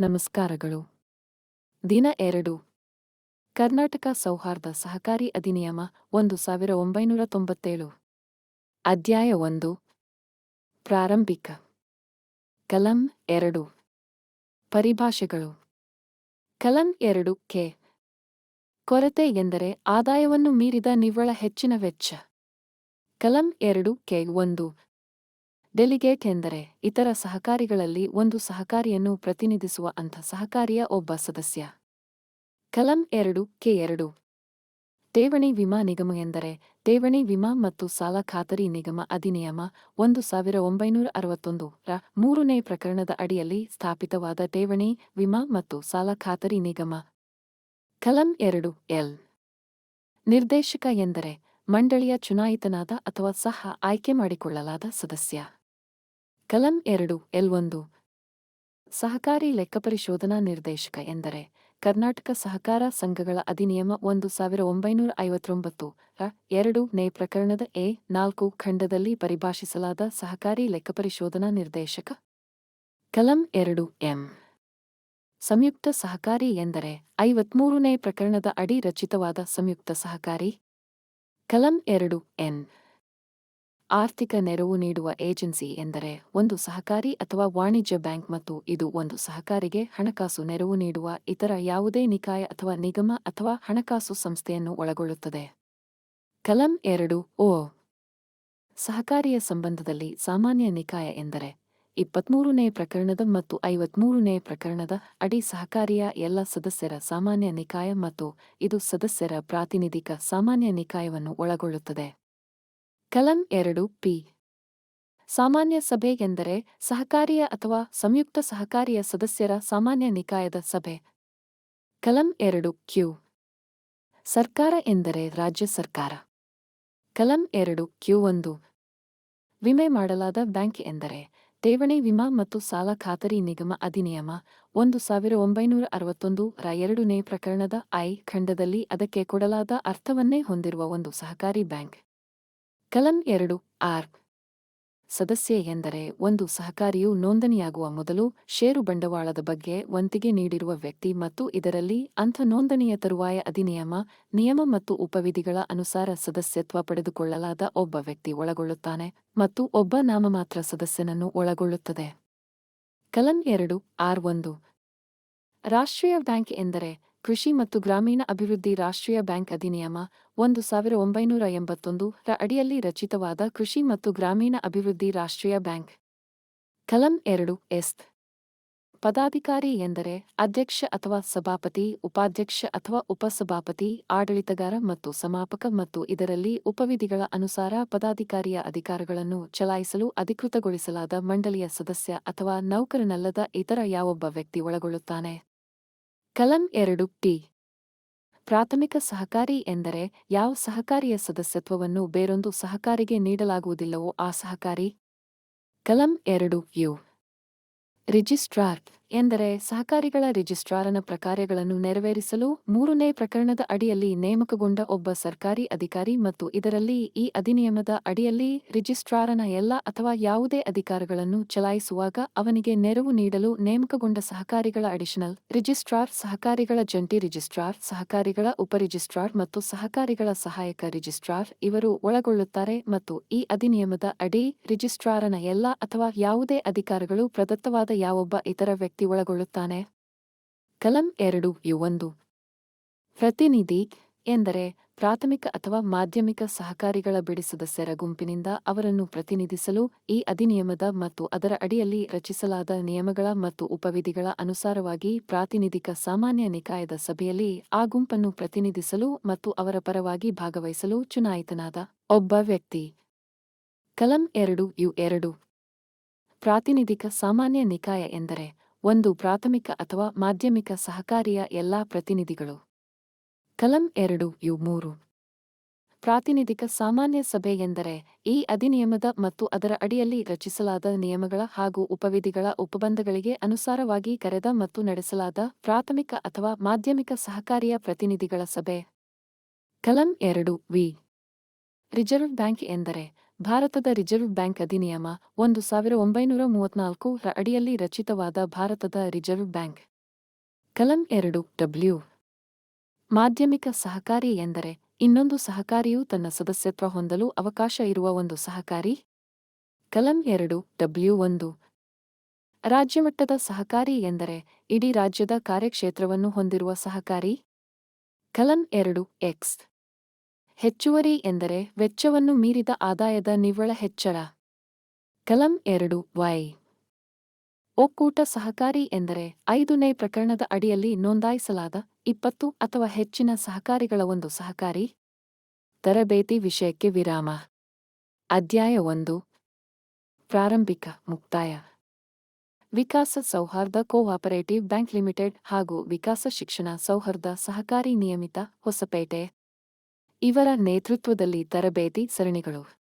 ನಮಸ್ಕಾರಗಳು. ದಿನ ಎರಡು. ಕರ್ನಾಟಕ ಸೌಹಾರ್ದ ಸಹಕಾರಿ ಅಧಿನಿಯಮ ಒಂದು ಸಾವಿರ ಒಂಬೈನೂರ ತೊಂಬತ್ತೇಳು. ಅಧ್ಯಾಯ ಒಂದು. ಪ್ರಾರಂಭಿಕ. ಕಲಂ ಎರಡು. ಪರಿಭಾಷೆಗಳು. ಕಲಂ ಎರಡು ಕೆ. ಕೊರತೆ ಎಂದರೆ ಆದಾಯವನ್ನು ಮೀರಿದ ನಿವ್ವಳ ಹೆಚ್ಚಿನ ವೆಚ್ಚ. ಕಲಂ ಎರಡು ಕೆ ಒಂದು. ಡೆಲಿಗೇಟ್ ಎಂದರೆ ಇತರ ಸಹಕಾರಿಗಳಲ್ಲಿ ಒಂದು ಸಹಕಾರಿಯನ್ನು ಪ್ರತಿನಿಧಿಸುವ ಅಂಥ ಸಹಕಾರಿಯ ಒಬ್ಬ ಸದಸ್ಯ. ಕಲಂ ಎರಡು, ಕೆ ಎರಡು. ಠೇವಣಿ ವಿಮಾ ನಿಗಮ ಎಂದರೆ ಠೇವಣಿ ವಿಮಾ ಮತ್ತು ಸಾಲ ಖಾತರಿ ನಿಗಮ ಅಧಿನಿಯಮ ಒಂದು ಸಾವಿರ ಒಂಬೈನೂರ ಅರವತ್ತೊಂದು ರ ಮೂರನೇ ಪ್ರಕರಣದ ಅಡಿಯಲ್ಲಿ ಸ್ಥಾಪಿತವಾದ ಠೇವಣಿ, ವಿಮಾ ಮತ್ತು ಸಾಲ ಖಾತರಿ ನಿಗಮ. ಕಲಂ ಎರಡು, ಎಲ್. ನಿರ್ದೇಶಕ ಎಂದರೆ ಮಂಡಳಿಯ ಚುನಾಯಿತನಾದ ಅಥವಾ ಸಹ ಆಯ್ಕೆ ಮಾಡಿಕೊಳ್ಳಲಾದ ಸದಸ್ಯ. ಕಲಂ ಎರಡು, ಎಲ್ ಒಂದು. ಸಹಕಾರಿ ಲೆಕ್ಕಪರಿಶೋಧನಾ ನಿರ್ದೇಶಕ ಎಂದರೆ ಕರ್ನಾಟಕ ಸಹಕಾರ ಸಂಘಗಳ ಅಧಿನಿಯಮ ಒಂದು ಸಾವಿರ ಒಂಬೈನೂರ ಐವತ್ತೊಂಬತ್ತು, ರ, ಎರಡು ನೇ ಪ್ರಕರಣದ ಎ ನಾಲ್ಕು ಖಂಡದಲ್ಲಿ ಪರಿಭಾಷಿಸಲಾದ ಸಹಕಾರಿ ಲೆಕ್ಕಪರಿಶೋಧನಾ ನಿರ್ದೇಶಕ. ಕಲಂ ಎರಡು, ಎಂ. ಸಂಯುಕ್ತ ಸಹಕಾರಿ ಎಂದರೆ ಐವತ್ಮೂರನೇ ಪ್ರಕರಣದ ಅಡಿ ರಚಿತವಾದ ಸಂಯುಕ್ತ ಸಹಕಾರಿ. ಕಲಂ ಎರಡು, ಎನ್. ಆರ್ಥಿಕ ನೆರವು ನೀಡುವ ಏಜೆನ್ಸಿ ಎಂದರೆ ಒಂದು ಸಹಕಾರಿ ಅಥವಾ ವಾಣಿಜ್ಯ ಬ್ಯಾಂಕ್ ಮತ್ತು ಇದು ಒಂದು ಸಹಕಾರಿಗೆ ಹಣಕಾಸು ನೆರವು ನೀಡುವ ಇತರ ಯಾವುದೇ ನಿಕಾಯ ಅಥವಾ ನಿಗಮ ಅಥವಾ ಹಣಕಾಸು ಸಂಸ್ಥೆಯನ್ನು ಒಳಗೊಳ್ಳುತ್ತದೆ. ಕಲಂ ಎರಡು ಓ. ಸಹಕಾರಿಯ ಸಂಬಂಧದಲ್ಲಿ ಸಾಮಾನ್ಯ ನಿಕಾಯ ಎಂದರೆ ಇಪ್ಪತ್ಮೂರನೇ ಪ್ರಕರಣದ ಮತ್ತು ಐವತ್ಮೂರನೇ ಪ್ರಕರಣದ ಅಡಿ ಸಹಕಾರಿಯ ಎಲ್ಲ ಸದಸ್ಯರ ಸಾಮಾನ್ಯ ನಿಕಾಯ ಮತ್ತು ಇದು ಸದಸ್ಯರ ಪ್ರಾತಿನಿಧಿಕ ಸಾಮಾನ್ಯ ನಿಕಾಯವನ್ನು ಒಳಗೊಳ್ಳುತ್ತದೆ. ಕಲಂ ಎರಡು ಪಿ. ಸಾಮಾನ್ಯ ಸಭೆ ಎಂದರೆ ಸಹಕಾರಿಯ ಅಥವಾ ಸಂಯುಕ್ತ ಸಹಕಾರಿಯ ಸದಸ್ಯರ ಸಾಮಾನ್ಯ ನಿಕಾಯದ ಸಭೆ. ಕಲಂ ಎರಡು ಕ್ಯೂ. ಸರ್ಕಾರ ಎಂದರೆ ರಾಜ್ಯ ಸರ್ಕಾರ. ಕಲಂ ಎರಡು ಕ್ಯೂ ಒಂದು. ವಿಮೆ ಮಾಡಲಾದ ಬ್ಯಾಂಕ್ ಎಂದರೆ ಠೇವಣಿ, ವಿಮಾ ಮತ್ತು ಸಾಲ ಖಾತರಿ ನಿಗಮ ಅಧಿನಿಯಮ ಒಂದು ಸಾವಿರ ಒಂಬೈನೂರ ಅರವತ್ತೊಂದು ರ ಎರಡನೇ ಪ್ರಕರಣದ ಐ ಖಂಡದಲ್ಲಿ ಅದಕ್ಕೆ ಕೊಡಲಾದ ಅರ್ಥವನ್ನೇ ಹೊಂದಿರುವ ಒಂದು ಸಹಕಾರಿ ಬ್ಯಾಂಕ್. ಕಲಂ ಎರಡು ಆರ್. ಸದಸ್ಯೆ ಎಂದರೆ ಒಂದು ಸಹಕಾರಿಯು ನೋಂದಣಿಯಾಗುವ ಮೊದಲು ಷೇರು ಬಂಡವಾಳದ ಬಗ್ಗೆ ವಂತಿಗೆ ನೀಡಿರುವ ವ್ಯಕ್ತಿ ಮತ್ತು ಇದರಲ್ಲಿ ಅಂಥ ನೋಂದಣಿಯ ತರುವಾಯ ಅಧಿನಿಯಮ, ನಿಯಮ ಮತ್ತು ಉಪವಿಧಿಗಳ ಅನುಸಾರ ಸದಸ್ಯತ್ವ ಪಡೆದುಕೊಳ್ಳಲಾದ ಒಬ್ಬ ವ್ಯಕ್ತಿ ಒಳಗೊಳ್ಳುತ್ತಾನೆ ಮತ್ತು ಒಬ್ಬ ನಾಮಮಾತ್ರ ಸದಸ್ಯನನ್ನು ಒಳಗೊಳ್ಳುತ್ತದೆ. ಕಲಂ ಎರಡು ಆರ್ ಒಂದು. ರಾಷ್ಟ್ರೀಯ ಬ್ಯಾಂಕ್ ಎಂದರೆ ಕೃಷಿ ಮತ್ತು ಗ್ರಾಮೀಣ ಅಭಿವೃದ್ಧಿ ರಾಷ್ಟ್ರೀಯ ಬ್ಯಾಂಕ್ ಅಧಿನಿಯಮ ಒಂದು ಸಾವಿರ ಒಂಬೈನೂರ ಎಂಬತ್ತೊಂದು ರ ಅಡಿಯಲ್ಲಿ ರಚಿತವಾದ ಕೃಷಿ ಮತ್ತು ಗ್ರಾಮೀಣ ಅಭಿವೃದ್ಧಿ ರಾಷ್ಟ್ರೀಯ ಬ್ಯಾಂಕ್. ಕಲಂ ಎರಡು, ಎಸ್. ಪದಾಧಿಕಾರಿ ಎಂದರೆ ಅಧ್ಯಕ್ಷ ಅಥವಾ ಸಭಾಪತಿ, ಉಪಾಧ್ಯಕ್ಷ ಅಥವಾ ಉಪಸಭಾಪತಿ, ಆಡಳಿತಗಾರ ಮತ್ತು ಸಮಾಪಕ ಮತ್ತು ಇದರಲ್ಲಿ ಉಪವಿಧಿಗಳ ಅನುಸಾರ ಪದಾಧಿಕಾರಿಯ ಅಧಿಕಾರಗಳನ್ನು ಚಲಾಯಿಸಲು ಅಧಿಕೃತಗೊಳಿಸಲಾದ ಮಂಡಳಿಯ ಸದಸ್ಯ ಅಥವಾ ನೌಕರನಲ್ಲದ ಇತರ ಯಾವೊಬ್ಬ ವ್ಯಕ್ತಿ ಒಳಗೊಳ್ಳುತ್ತಾನೆ. ಕಲಂ ಎರಡು ಟಿ. ಪ್ರಾಥಮಿಕ ಸಹಕಾರಿ ಎಂದರೆ ಯಾವ ಸಹಕಾರಿಯ ಸದಸ್ಯತ್ವವನ್ನು ಬೇರೊಂದು ಸಹಕಾರಿಗೆ ನೀಡಲಾಗುವುದಿಲ್ಲವೋ ಆ ಸಹಕಾರಿ? ಕಲಂ ಎರಡು ಯು. ರಿಜಿಸ್ಟ್ರಾರ್. ಎಂದರೆ ಸಹಕಾರಿಗಳ ರಿಜಿಸ್ಟ್ರಾರನ ಪ್ರಕಾರ್ಯಗಳನ್ನು ನೆರವೇರಿಸಲು ಮೂರನೇ ಪ್ರಕರಣದ ಅಡಿಯಲ್ಲಿ ನೇಮಕಗೊಂಡ ಒಬ್ಬ ಸರ್ಕಾರಿ ಅಧಿಕಾರಿ ಮತ್ತು ಇದರಲ್ಲಿ ಈ ಅಧಿನಿಯಮದ ಅಡಿಯಲ್ಲಿ ರಿಜಿಸ್ಟ್ರಾರನ ಎಲ್ಲ ಅಥವಾ ಯಾವುದೇ ಅಧಿಕಾರಗಳನ್ನು ಚಲಾಯಿಸುವಾಗ ಅವನಿಗೆ ನೆರವು ನೀಡಲು ನೇಮಕಗೊಂಡ ಸಹಕಾರಿಗಳ ಅಡಿಷನಲ್ ರಿಜಿಸ್ಟ್ರಾರ್, ಸಹಕಾರಿಗಳ ಜಂಟಿ ರಿಜಿಸ್ಟ್ರಾರ್, ಸಹಕಾರಿಗಳ ಉಪರಿಜಿಸ್ಟ್ರಾರ್ ಮತ್ತು ಸಹಕಾರಿಗಳ ಸಹಾಯಕ ರಿಜಿಸ್ಟ್ರಾರ್ ಇವರು ಒಳಗೊಳ್ಳುತ್ತಾರೆ ಮತ್ತು ಈ ಅಧಿನಿಯಮದ ಅಡಿ ರಿಜಿಸ್ಟ್ರಾರನ ಎಲ್ಲ ಅಥವಾ ಯಾವುದೇ ಅಧಿಕಾರಗಳು ಪ್ರದತ್ತವಾದ ಯಾವೊಬ್ಬ ಇತರ ವ್ಯಕ್ತಿ ಒಳಗೊಳ್ಳುತ್ತಾನೆ. ಕಲಂ ಎರಡು ಯು ಒಂದು. ಪ್ರತಿನಿಧಿ ಎಂದರೆ ಪ್ರಾಥಮಿಕ ಅಥವಾ ಮಾಧ್ಯಮಿಕ ಸಹಕಾರಿಗಳ ಬಿಡಿ ಸದಸ್ಯರ ಗುಂಪಿನಿಂದ ಅವರನ್ನು ಪ್ರತಿನಿಧಿಸಲು ಈ ಅಧಿನಿಯಮದ ಮತ್ತು ಅದರ ಅಡಿಯಲ್ಲಿ ರಚಿಸಲಾದ ನಿಯಮಗಳ ಮತ್ತು ಉಪವಿಧಿಗಳ ಅನುಸಾರವಾಗಿ ಪ್ರಾತಿನಿಧಿಕ ಸಾಮಾನ್ಯ ನಿಕಾಯದ ಸಭೆಯಲ್ಲಿ ಆ ಗುಂಪನ್ನು ಪ್ರತಿನಿಧಿಸಲು ಮತ್ತು ಅವರ ಪರವಾಗಿ ಭಾಗವಹಿಸಲು ಚುನಾಯಿತನಾದ ಒಬ್ಬ ವ್ಯಕ್ತಿ. ಕಲಂ ಎರಡು ಯು ಎರಡು. ಪ್ರಾತಿನಿಧಿಕ ಸಾಮಾನ್ಯ ನಿಕಾಯ ಎಂದರೆ ಒಂದು ಪ್ರಾಥಮಿಕ ಅಥವಾ ಮಾಧ್ಯಮಿಕ ಸಹಕಾರಿಯ ಎಲ್ಲಾ ಪ್ರತಿನಿಧಿಗಳು. ಕಲಂ ಎರಡು, ಯು ಮೂರು. ಪ್ರಾತಿನಿಧಿಕ ಸಾಮಾನ್ಯ ಸಭೆ ಎಂದರೆ ಈ ಅಧಿನಿಯಮದ ಮತ್ತು ಅದರ ಅಡಿಯಲ್ಲಿ ರಚಿಸಲಾದ ನಿಯಮಗಳ ಹಾಗೂ ಉಪವಿಧಿಗಳ ಉಪಬಂಧಗಳಿಗೆ ಅನುಸಾರವಾಗಿ ಕರೆದ ಮತ್ತು ನಡೆಸಲಾದ ಪ್ರಾಥಮಿಕ ಅಥವಾ ಮಾಧ್ಯಮಿಕ ಸಹಕಾರಿಯ ಪ್ರತಿನಿಧಿಗಳ ಸಭೆ. ಕಲಂ ಎರಡು, ವಿ. ರಿಸರ್ವ್ ಬ್ಯಾಂಕ್ ಎಂದರೆ ಭಾರತದ ರಿಸರ್ವ್ ಬ್ಯಾಂಕ್ ಅಧಿನಿಯಮ ಒಂದು ಸಾವಿರ ಒಂಬೈನೂರ ಮೂವತ್ನಾಲ್ಕು ರ ಅಡಿಯಲ್ಲಿ ರಚಿತವಾದ ಭಾರತದ ರಿಸರ್ವ್ ಬ್ಯಾಂಕ್. ಕಲಂ ಎರಡು, ಡಬ್ಲ್ಯೂ. ಮಾಧ್ಯಮಿಕ ಸಹಕಾರಿ ಎಂದರೆ ಇನ್ನೊಂದು ಸಹಕಾರಿಯು ತನ್ನ ಸದಸ್ಯತ್ವ ಹೊಂದಲು ಅವಕಾಶ ಇರುವ ಒಂದು ಸಹಕಾರಿ? ಕಲಂ ಎರಡು, ಡಬ್ಲ್ಯೂ ಒಂದು. ರಾಜ್ಯಮಟ್ಟದ ಸಹಕಾರಿ ಎಂದರೆ ಇಡೀ ರಾಜ್ಯದ ಕಾರ್ಯಕ್ಷೇತ್ರವನ್ನು ಹೊಂದಿರುವ ಸಹಕಾರಿ? ಕಲಂ ಎರಡು, ಎಕ್ಸ್. ಹೆಚ್ಚುವರಿ ಎಂದರೆ ವೆಚ್ಚವನ್ನು ಮೀರಿದ ಆದಾಯದ ನಿವ್ವಳ ಹೆಚ್ಚಳ. ಕಲಂ ಎರಡು, ವೈ. ಒಕ್ಕೂಟ ಸಹಕಾರಿ ಎಂದರೆ ಐದನೇ ಪ್ರಕರಣದ ಅಡಿಯಲ್ಲಿ ನೋಂದಾಯಿಸಲಾದ ಇಪ್ಪತ್ತು ಅಥವಾ ಹೆಚ್ಚಿನ ಸಹಕಾರಿಗಳ ಒಂದು ಸಹಕಾರಿ. ತರಬೇತಿ ವಿಷಯಕ್ಕೆ ವಿರಾಮ. ಅಧ್ಯಾಯ ಒಂದು. ಪ್ರಾರಂಭಿಕ ಮುಕ್ತಾಯ. ವಿಕಾಸ ಸೌಹಾರ್ದ ಕೋಆಪರೇಟಿವ್ ಬ್ಯಾಂಕ್ ಲಿಮಿಟೆಡ್ ಹಾಗೂ ವಿಕಾಸ ಶಿಕ್ಷಣ ಸೌಹಾರ್ದ ಸಹಕಾರಿ ನಿಯಮಿತ ಹೊಸಪೇಟೆ. ಇವರ ನೇತೃತ್ವದಲ್ಲಿ ತರಬೇತಿ ಸರಣಿಗಳು.